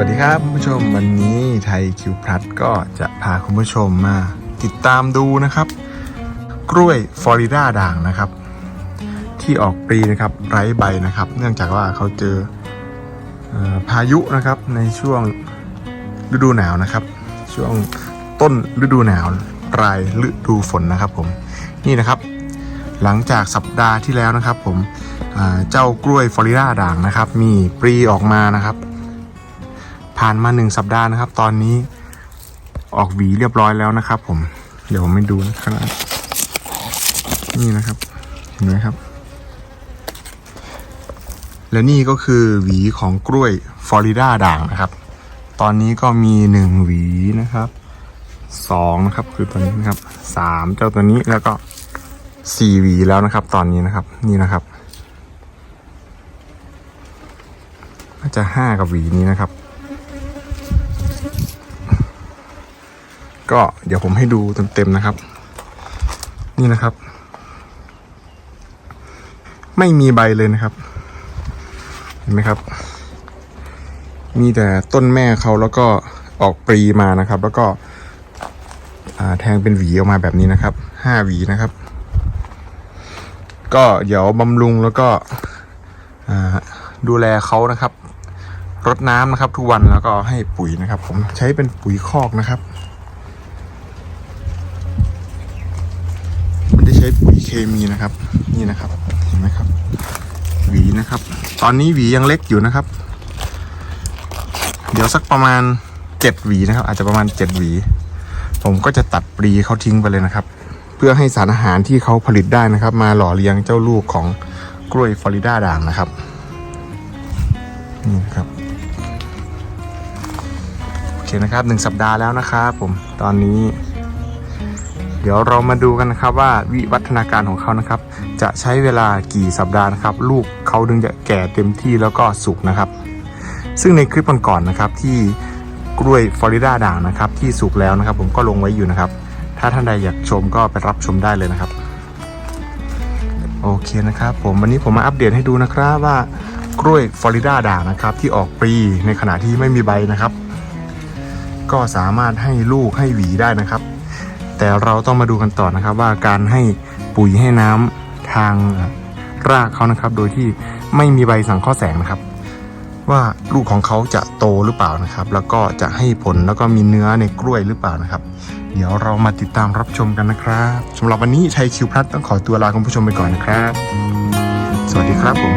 วัสดีครับคุณผู้ชมวันนี้ไทยคิวพลัดก็จะพาคุณผู้ชมมาติดตามดูนะครับ กล้วยฟลอริดาด่างนะครับ ที่ออกปลีนะครับไร้ใบนะครับ เนื่องจากว่าเขาเจออพายุนะครับในช่วงฤดูหนาวนะครับ ช่วงต้นฤดูหนาวปลายฤดูฝนนะครับผมนี่นะครับ หลังจากสัปดาห์ที่แล้วนะครับ ผมเจ้ากล้วยฟลอริดาด่างนะครับ มีปลีออกมานะครับ ผ่านมาหนึ่งสัปดาห์นะครับ ตอนนี้ออกหวีเรียบร้อยแล้วนะครับ ผม เดี๋ยวผมให้ดูนะครับนี่นะครับ เห็นไหมครับ และนี่ก็คือหวีของกล้วยฟลอริดาด่างนะครับ ตอนนี้ก็มีหนึ่งหวีนะครับสองนะครับ คือตัวนี้นะครับสามเจ้าตัวนี้แล้วก็สี่หวีแล้วนะครับ ตอนนี้นะครับ นี่นะครับจะห้ากับหวีนี้นะครับ ก็เดี๋ยวผมให้ดูเต็มๆนะครับ นี่นะครับ ไม่มีใบเลยนะครับ เห็นไหมครับ มีแต่ต้นแม่เขาแล้วก็ออกปรีมานะครับ แล้วก็แทงเป็นหวีออกมาแบบนี้นะครับห้าหวีนะครับ ก็เดี๋ยวบำรุงแล้วก็ดูแลเขานะครับรดน้ำนะครับ ทุกวันแล้วก็ให้ปุ๋ยนะครับ ผมใช้เป็นปุ๋ยคอกนะครับ เคมีนะครับ นี่นะครับเห็นไหมครับ หวีนะครับ ตอนนี้หวียังเล็กอยู่นะครับ เดี๋ยวสักประมาณเจ็ดหวีนะครับ อาจจะประมาณเจ็ดหวี ผมก็จะตัดปลีเขาทิ้งไปเลยนะครับ เพื่อให้สารอาหารที่เขาผลิตได้นะครับ มาหล่อเลี้ยงเจ้าลูกของกล้วยฟลอริดาด่างนะครับนี่นะครับโอเคนะครับหนึ่งสัปดาห์แล้วนะครับผมตอนนี้ เดี๋ยวเรามาดูกันนะครับว่าวิวัฒนาการของเขานะครับ จะใช้เวลากี่สัปดาห์นะครับ ลูกเขาถึงจะแก่เต็มที่แล้วก็สุกนะครับ ซึ่งในคลิปก่อนๆนะครับที่กล้วยฟลอริดาด่างนะครับที่สุกแล้วนะครับ ผมก็ลงไว้อยู่นะครับ ถ้าท่านใดอยากชมก็ไปรับชมได้เลยนะครับ โอเคนะครับ ผมวันนี้ผมมาอัปเดตให้ดูนะครับว่ากล้วยฟลอริดาด่างนะครับ ที่ออกปลีในขณะที่ไม่มีใบนะครับ ก็สามารถให้ลูกให้หวีได้นะครับ แต่เราต้องมาดูกันต่อนะครับ ว่าการให้ปุ๋ยให้น้ำทางรากเขานะครับ โดยที่ไม่มีใบสังเคราะห์แสงนะครับ ว่าลูกของเขาจะโตหรือเปล่านะครับ แล้วก็จะให้ผลแล้วก็มีเนื้อในกล้วยหรือเปล่านะครับ เดี๋ยวเรามาติดตามรับชมกันนะครับสำหรับวันนี้ชัยคิวพลัดต้องขอตัวลาคุณผู้ชมไปก่อนนะครับ สวัสดีครับผม